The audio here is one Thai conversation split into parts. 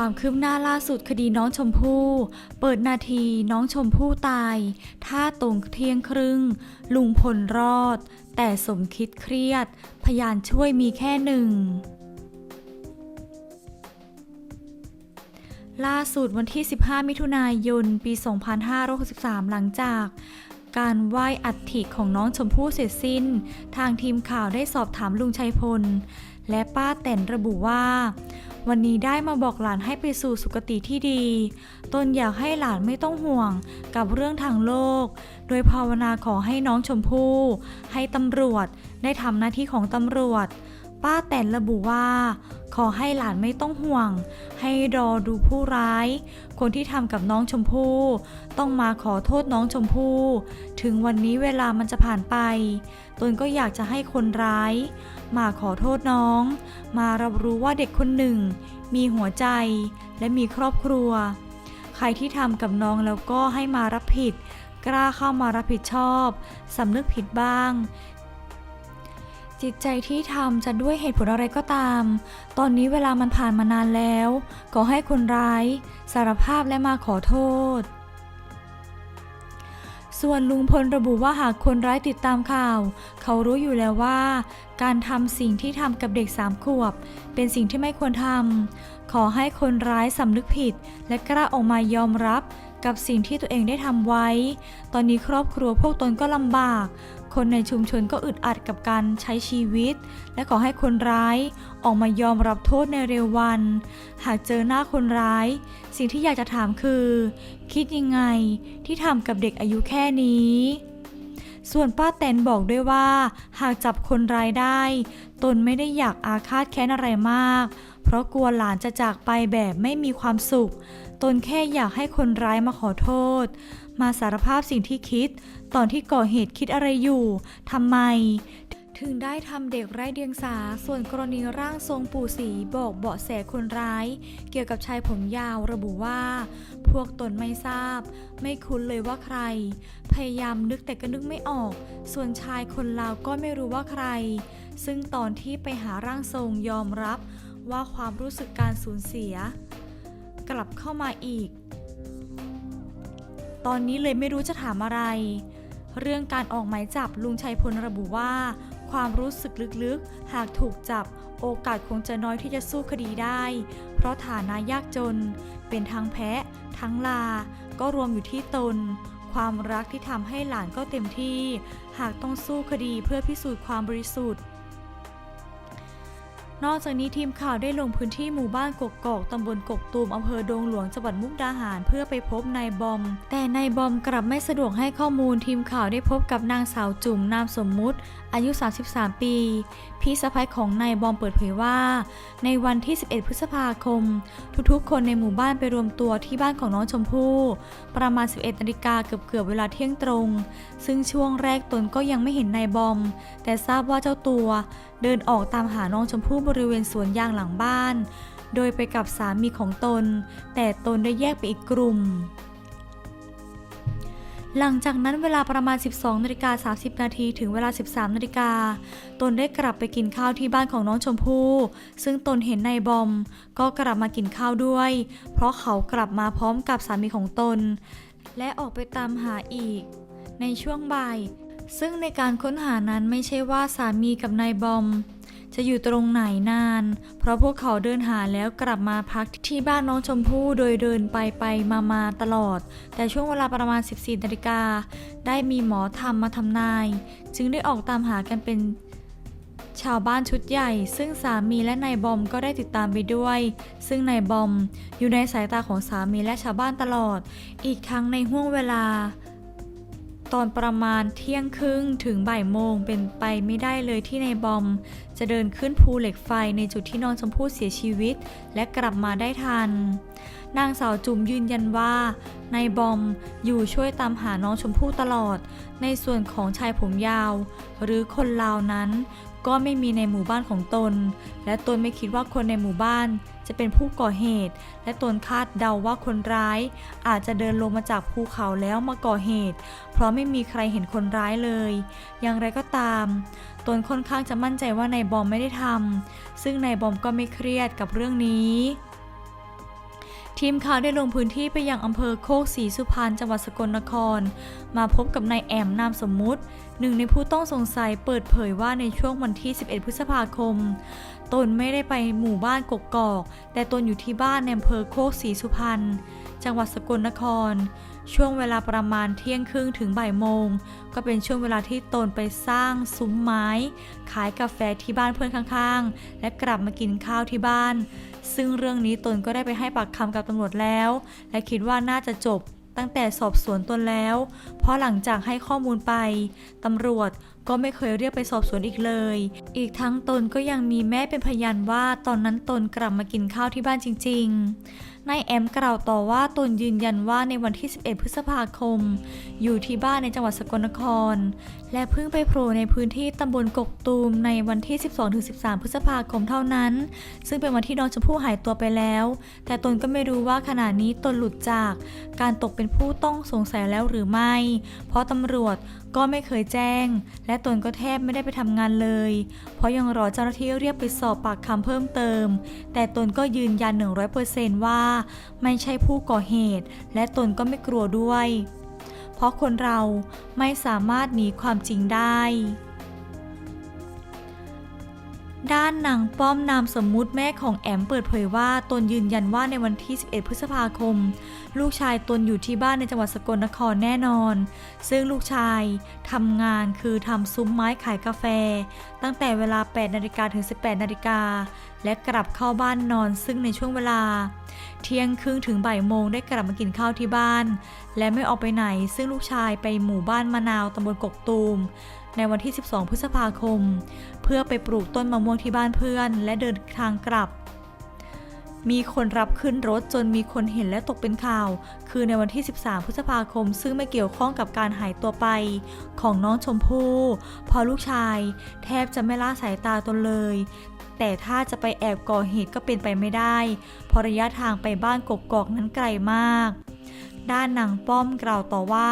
ความคืบหน้าล่าสุดคดีน้องชมพู่ เปิดนาทีน้องชมพู่ตาย ท่าตรงเที่ยงครึ่ง ลุงพลรอด แต่สมคิดเครียด พยานช่วยมีแค่หนึ่งล่าสุดวันที่ 15 มิถุนายน ปี 2563 หลังจาก การไหว้อัฐิของน้องชมพู่เสร็จสิ้น ทางทีมข่าวได้สอบถามลุงชัยพล และป้าแตนระบุว่า วันนี้ได้มาบอกหลานให้ไปสู่สุคติที่ดี ตนอยากให้หลานไม่ต้องห่วงกับเรื่องทางโลก โดยภาวนาขอให้น้องชมพู่ ให้ตำรวจ ได้ทำหน้าที่ของตำรวจ ป้าแตนระบุว่า ขอให้หลานไม่ต้องห่วง ให้รอดูผู้ร้าย คนที่ทำกับน้องชมพู่ ต้องมาขอโทษน้องชมพู่ ถึงวันนี้เวลามันจะผ่านไป ตนก็อยากจะให้คนร้าย มาขอโทษน้อง มารับรู้ว่าเด็กคนหนึ่ง มีหัวใจและมีครอบครัว ใครที่ทำกับน้องแล้วก็ให้มารับผิด กล้าเข้ามารับผิดชอบสำนึกผิดบ้าง จิตใจที่ทำจะด้วยเหตุผลอะไรก็ตาม ตอนนี้เวลามันผ่านมานานแล้วก็ให้คนร้ายสารภาพและมาขอโทษ ส่วนลุงพลระบุว่าหากคนร้ายติดตามข่าว เขารู้อยู่แล้วว่า การทำสิ่งที่ทำกับเด็กสามขวบ เป็นสิ่งที่ไม่ควรทำ ขอให้คนร้ายสำนึกผิด และกล้าออกมายอมรับกับสิ่งที่ตัวเองได้ทำไว้ ตอนนี้ครอบครัวพวกตนก็ลำบาก คนในชุมชนก็อึดอัดกับการใช้ชีวิต และขอให้คนร้ายออกมายอมรับโทษในเร็ววัน หากเจอหน้าคนร้าย สิ่งที่อยากจะถามคือ คิดยังไงที่ทำกับเด็กอายุแค่นี้ ส่วนป้าแตนบอกด้วยว่า หากจับคนร้ายได้ ตนไม่ได้อยากอาฆาตแค้นอะไรมาก เพราะกลัวหลานจะจากไปแบบไม่มีความสุข ตนแค่อยากให้คนร้ายมาขอโทษ มาสารภาพสิ่งที่คิด ตอนที่ก่อเหตุคิดอะไรอยู่ทำไม ถึงได้ทำเด็กไร้เดียงสา ส่วนกรณีร่างทรงปู่ศรีบอกเบาะแสคนร้าย เกี่ยวกับชายผมยาวระบุว่า พวกตนไม่ทราบ ไม่คุ้นเลยว่าใคร พยายามนึกแต่ก็นึกไม่ออก ส่วนชายคนลาวก็ไม่รู้ว่าใคร ซึ่งตอนที่ไปหาร่างทรงยอมรับว่าความรู้สึกการสูญเสีย กลับเข้ามาอีก ตอนนี้เลยไม่รู้จะถามอะไร เรื่องการออกหมายจับลุงชัยพลระบุว่า ความรู้สึกลึกๆ หากถูกจับโอกาสคงจะน้อยที่จะสู้คดีได้ เพราะฐานะยากจน เป็นทั้งแพ้ทั้งลา ก็รวมอยู่ที่ตน ความรักที่ทำให้หลานก็เต็มที่ หากต้องสู้คดีเพื่อพิสูจน์ความบริสุทธิ์ นอกจากนี้ทีมข่าวได้ลงพื้นที่หมู่บ้านกกกอกตำบลกกตูมอำเภอดงหลวงจังหวัดมุกดาหารเพื่อไปพบนายบอม แต่นายบอมกลับไม่สะดวกให้ข้อมูลทีมข่าวได้พบกับนางสาวจุ๋มนามสมมุติ อายุ 33 ปี พี่สะพ้ายของนายบอมเปิดเผยว่า ในวันที่ 11 พฤษภาคม ทุกๆ คนในหมู่บ้านไปรวมตัวที่บ้านของน้องชมพู่ ประมาณ 11นาฬิกาเกือบๆเวลาเที่ยงตรง ซึ่งช่วงแรกตนก็ยังไม่เห็นนายบอม แต่ทราบว่าเจ้าตัว เดินออกตามหาน้องชมพู่บริเวณสวนยางหลังบ้าน โดยไปกับสามีของตน แต่ตนได้แยกไปอีกกลุ่ม หลังจากนั้นเวลาประมาณ 12นาฬิกา30 นาทีถึงเวลา 13นาฬิกาตนได้กลับไปกินข้าวที่บ้านของน้องชมพู่ซึ่งตนเห็นนายบอม ก็กลับมากินข้าวด้วย เพราะเขากลับมาพร้อมกับสามีของตน และออกไปตามหาอีก ในช่วงบ่าย ซึ่งในการค้นหานั้นไม่ใช่ว่าสามีกับนายบอม จะอยู่ตรงไหนนาน เพราะพวกเขาเดินหาแล้วกลับมาพักที่บ้านน้องชมพู่โดยเดินไปไปมามาตลอด แต่ช่วงเวลาประมาณ 14นาฬิกาได้มีหมอธรรมมาทำนาย จึงได้ออกตามหากันเป็นชาวบ้านชุดใหญ่ ซึ่งสามีและนายบอมก็ได้ติดตามไปด้วย ซึ่งนายบอมอยู่ในสายตาของสามีและชาวบ้านตลอด อีกทั้งในห่วงเวลา ตอนประมาณเที่ยงครึ่งถึงบ่ายโมงเป็นไปไม่ได้เลยที่นายบอม จะเดินขึ้นภูเหล็กไฟในจุดที่น้องชมพู่เสียชีวิต และกลับมาได้ทัน นางสาวจุ๋มยืนยันว่านายบอมอยู่ช่วยตามหาน้องชมพู่ตลอด ในส่วนของชายผมยาว หรือคนลาวนั้น ก็ไม่มีในหมู่บ้านของตน และตนไม่คิดว่าคนในหมู่บ้าน จะเป็นผู้ก่อเหตุ และตนคาดเดาว่าคนร้าย อาจจะเดินลงมาจากภูเขาแล้วมาก่อเหตุ เพราะไม่มีใครเห็นคนร้ายเลย อย่างไรก็ตาม ตนค่อนข้างจะมั่นใจว่านายบอมไม่ได้ทำซึ่งนายบอมก็ไม่เครียดกับเรื่องนี้ ทีมข่าวได้ลงพื้นที่ไปยังอำเภอโคกศรีสุพรรณจังหวัดสกลนคร มาพบกับนายแอมนามสมมุติ หนึ่งในผู้ต้องสงสัยเปิดเผยว่าในช่วงวันที่ 11 พฤษภาคม ตนไม่ได้ไปหมู่บ้านกกอก แต่ตนอยู่ที่บ้านในอำเภอโคกศรีสุพรรณจังหวัดสกลนคร ช่วงเวลาประมาณเที่ยงครึ่งถึงบ่ายโมง ก็เป็นช่วงเวลาที่ตนไปสร้างซุ้มไม้ ขายกาแฟที่บ้านเพื่อนข้างๆ และกลับมากินข้าวที่บ้าน ซึ่งเรื่องนี้ตนก็ได้ไปให้ปากคำกับตำรวจแล้ว และคิดว่าน่าจะจบตั้งแต่สอบสวนตนแล้ว เพราะหลังจากให้ข้อมูลไป ตำรวจ ก็ไม่เคยเรียกไปสอบสวนอีกเลย อีกทั้งตนก็ยังมีแม่เป็นพยานว่าตอนนั้นตนกลับมากินข้าวที่บ้านจริง ๆ นายแอมกล่าวต่อว่าตนยืนยันว่าในวันที่ 11 พฤษภาคม อยู่ที่บ้านในจังหวัดสกลนคร และเพิ่งไปโผล่ในพื้นที่ตำบลกกตูมในวันที่ 12-13 พฤษภาคมเท่านั้น ซึ่งเป็นวันที่น้องชมพู่หายตัวไปแล้ว แต่ตนก็ไม่รู้ว่าขณะนี้ตนหลุดจาก การตกเป็นผู้ต้องสงสัยแล้วหรือไม่ เพราะตำรวจก็ไม่เคยแจ้ง และตนก็แทบไม่ได้ไปทำงานเลย เพราะยังรอเจ้าหน้าที่เรียกไปสอบปากคำเพิ่มเติม แต่ตนก็ยืนยัน 100%ว่า ไม่ใช่ผู้ก่อเหตุ และตนก็ไม่กลัวด้วย เพราะคนเราไม่สามารถหนีความจริงได้ ด้านนางป้อมนามสมมุติแม่ของแอมเปิดเผยว่าตนยืนยันว่าในวันที่ 11 พฤษภาคม ลูกชายตนอยู่ที่บ้านในจังหวัดสกลนครแน่นอน ซึ่งลูกชายทำงานคือทำซุ้มไม้ขายกาแฟ ตั้งแต่เวลา 8 นาฬิกาถึง 18 นาฬิกา และกลับเข้าบ้านนอนซึ่งในช่วงเวลา เที่ยงครึ่งถึงบ่ายโมงได้กลับมากินข้าวที่บ้าน และไม่ออกไปไหนซึ่งลูกชายไปหมู่บ้านมะนาวตำบลกกตูม ในวันที่ 12 พฤษภาคม เพื่อไปปลูกต้นมะม่วงที่บ้านเพื่อน และเดินทางกลับ มีคนรับขึ้นรถจนมีคนเห็นและตกเป็นข่าว คือในวันที่ 13 พฤษภาคม ซึ่งไม่เกี่ยวข้องกับการหายตัวไปของน้องชมพู่ พอลูกชาย แทบจะไม่ละสายตาตนเลย แต่ถ้าจะไปแอบก่อเหตุก็เป็นไปไม่ได้เพราะระยะทางไปบ้านกกอกนั้นไกลมาก ด้านนางป้อมกล่าวต่อว่า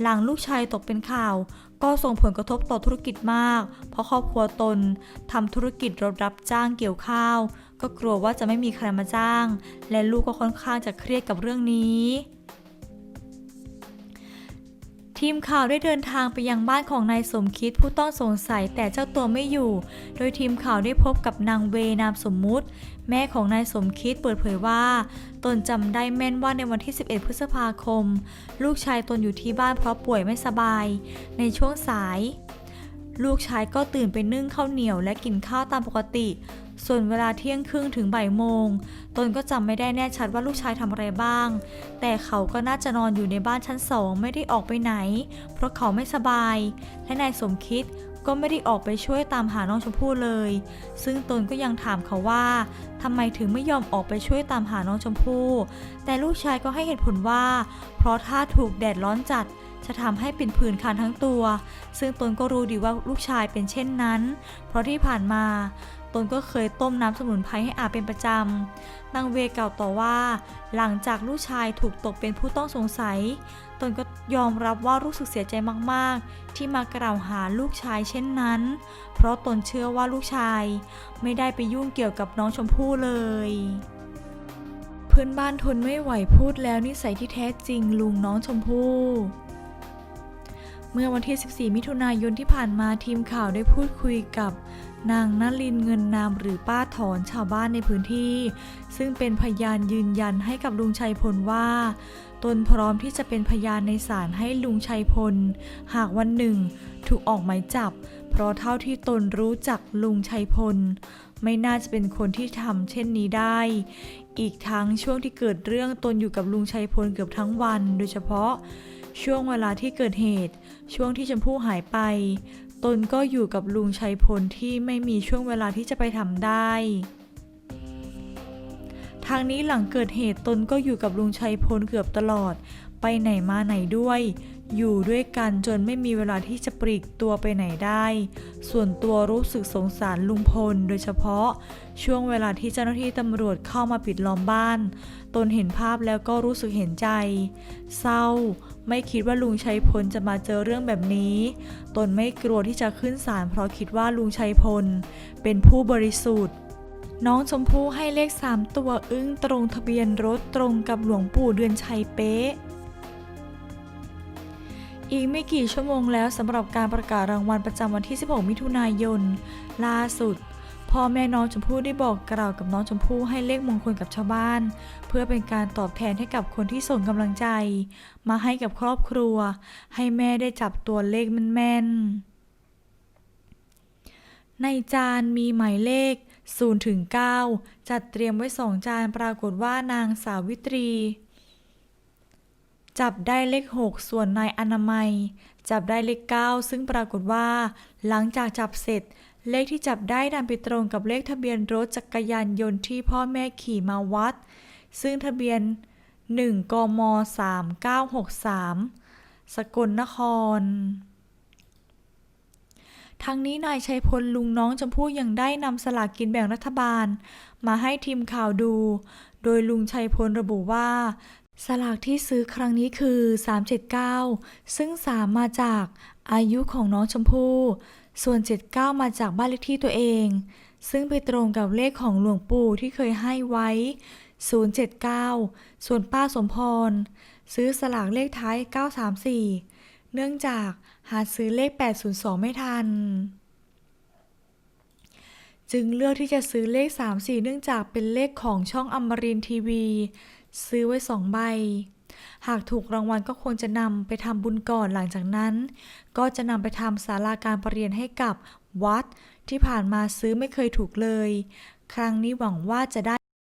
หลังลูกชายตกเป็นข่าว ก็ส่งผลกระทบต่อธุรกิจมาก เพราะครอบครัวตนทำธุรกิจรถรับจ้างเกี่ยวข้าว ก็กลัวว่าจะไม่มีใครมาจ้าง และลูกก็ค่อนข้างจะเครียดกับเรื่องนี้ ทีมข่าวได้เดินทางไปยังบ้านของนายสมคิดผู้ต้องสงสัยแต่เจ้าตัวไม่อยู่ โดยทีมข่าวได้พบกับนางเวนามสมมุติ แม่ของนายสมคิดเปิดเผยว่า ตนจำได้แม่นว่าในวันที่ 11 พฤษภาคม ลูกชายตนอยู่ที่บ้านเพราะป่วยไม่สบาย ในช่วงสาย ลูกชายก็ตื่นไปนึ่งข้าวเหนียวและกินข้าวตามปกติ ส่วนเวลาเที่ยงครึ่งถึงบ่ายโมง ตนก็จำไม่ได้แน่ชัดว่าลูกชายทำอะไรบ้าง แต่เขาก็น่าจะนอนอยู่ในบ้านชั้นสองไม่ได้ออกไปไหน เพราะเขาไม่สบาย และนายสมคิดก็ไม่ได้ออกไปช่วยตามหาน้องชมพู่เลย ซึ่งตนก็ยังถามเขาว่าทำไมถึงไม่ยอมออกไปช่วยตามหาน้องชมพู่ แต่ลูกชายก็ให้เหตุผลว่า เพราะถ้าถูกแดดร้อนจัดจะทำให้เป็นผื่นคันทั้งตัว ซึ่งตนก็รู้ดีว่าลูกชายเป็นเช่นนั้น เพราะที่ผ่านมา ตนก็เคยต้มน้ำสมุนไพรให้อาเป็นประจำนางเวกล่าวต่อว่า หลังจากลูกชายถูกตกเป็นผู้ต้องสงสัย ตนก็ยอมรับว่ารู้สึกเสียใจมากๆ ที่มากล่าวหาลูกชายเช่นนั้น เพราะตนเชื่อว่าลูกชาย ไม่ได้ไปยุ่งเกี่ยวกับน้องชมพู่เลยเพื่อนบ้านทนไม่ไหวพูดแล้วนิสัยที่แท้จริงลุงน้องชมพู่เมื่อวันที่ 14 มิถุนายนที่ผ่านมาทีมข่าวได้พูดคุยกับ นางนลินเงินนามหรือป้าถอนชาวบ้านในพื้นที่ ซึ่งเป็นพยานยืนยันให้กับลุงชัยพลว่า ตนพร้อมที่จะเป็นพยานในศาลให้ลุงชัยพล หากวันหนึ่ง ถูกออกหมายจับ เพราะเท่าที่ตนรู้จักลุงชัยพล ไม่น่าจะเป็นคนที่ทำเช่นนี้ได้ อีกทั้งช่วงที่เกิดเรื่องตนอยู่กับลุงชัยพลเกือบทั้งวัน โดยเฉพาะช่วงเวลาที่เกิดเหตุ ช่วงที่ชมพู่หายไป นก็อยู่กับลุงชัยพลที่ไม่มีช่วงเวลาที่จะไปทำได้ ทางนี้หลังเกิดเหตุตนก็อยู่กับลุงชัยพลเกือบตลอด ไปไหนมาไหนด้วย อยู่ด้วยกันจนไม่มีเวลาที่จะปลีกตัวไปไหนได้ ส่วนตัวรู้สึกสงสารลุงพล โดยเฉพาะ ช่วงเวลาที่เจ้าหน้าที่ตำรวจเข้ามาปิดล้อมบ้าน ตนเห็นภาพแล้วก็รู้สึกเห็นใจ เศร้า ไม่คิดว่าลุงชัยพลจะมาเจอเรื่องแบบนี้ ตนไม่กลัวที่จะขึ้นศาลเพราะคิดว่าลุงชัยพล เป็นผู้บริสุทธิ์ น้องชมพู่ให้เลข 3 ตัวอึ้งตรงทะเบียนรถตรงกับหลวงปู่เดือนชัยเป๊ะ อีกไม่กี่ชั่วโมงแล้วสำหรับการประกาศรางวัลประจำวันที่ 16 มิถุนายน ล่าสุดพ่อแม่น้องชมพู่ได้บอกกล่าวกับน้องชมพู่ให้เลขมงคลกับชาวบ้าน เพื่อเป็นการตอบแทนให้กับคนที่ส่งกำลังใจ มาให้กับครอบครัว ให้แม่ได้จับตัวเลขแม่นๆในจานมีหมายเลข 0ถึง9จัดเตรียมไว้2จานปรากฏว่านางสาวิตรี จับได้เลข 6 ส่วนนายอนามัย จับได้เลข 9 ซึ่งปรากฏว่า หลังจากจับเสร็จ เลขที่จับได้ดันไปตรงกับเลขทะเบียนรถจักรยานยนต์ที่พ่อแม่ขี่มาวัด ซึ่งทะเบียน 1 กม 3963 สกลนคร ทั้งนี้นายชัยพลลุงน้องชมพู่ยังได้นำสลากกินแบ่งรัฐบาล มาให้ทีมข่าวดู โดยลุงชัยพลระบุว่า สลากที่ซื้อครั้งนี้คือ 379 ซึ่ง 3 มาจากอายุของน้องชมพู่ส่วน 79 มาจากบ้านเลขที่ตัวเอง ซึ่งไปตรงกับเลขของหลวงปู่ที่เคยให้ไว้ 079 ส่วนป้าสมพร ซื้อสลากเลขท้าย 934 เนื่องจากหาซื้อเลข 802 ไม่ทัน จึงเลือกที่จะซื้อเลข 34 เนื่องจากเป็นเลขของช่องอมรินทีวี ซื้อไว้สองใบ หากถูกรางวัลก็ควรจะนำไปทำบุญก่อนหลังจากนั้น ก็จะนำไปทำศาลาการประเรียนให้กับวัดที่ผ่านมาซื้อไม่เคยถูกเลย ครั้งนี้หวังว่าจะได้